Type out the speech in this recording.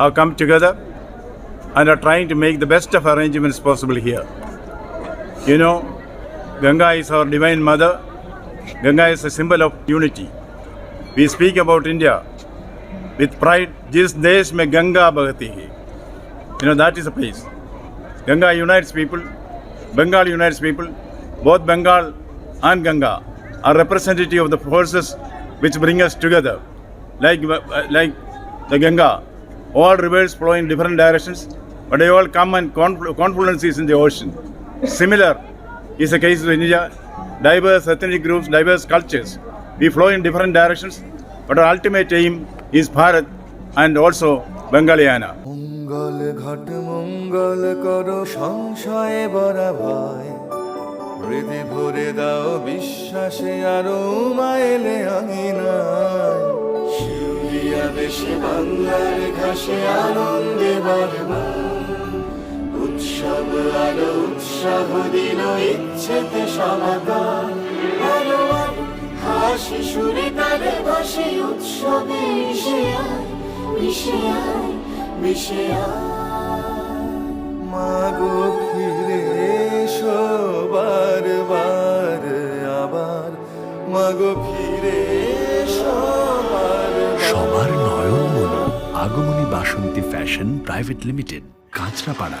have come together and are trying to make the best of arrangements possible here. You know, Ganga is our divine mother. Ganga is a symbol of unity. We speak about India with pride. Jis desh mein Ganga bahati hai. You know, that is the place. Ganga unites people. Bengal unites people. Both Bengal and Ganga are representative of the forces which bring us together. Like, uh, like the Ganga, all rivers flow in different directions, but they all come and conflu- confluences in the ocean. Similar is the case with India. Diverse ethnic groups, diverse cultures. We flow in different directions, but our ultimate aim is Bharat and also Bengalayana. মঙ্গল ঘট মঙ্গল করো সংশয়ে বরা ভয় হৃদে ভরে দাও বিশ্বাসে আরো মাইলে আঙিনায় দেশে বাংলার ঘাসে আনন্দে বরমা। উৎসব আলো, উৎসাহ দিল, ইচ্ছেতে আলো হাসি সুরে তালে ভাসে উৎসবে মাগো, ফিরে এসো বারবার আবার। মাগো, ফিরে এসো সবার আগমনী Basanti fashion private limited Kanchrapara.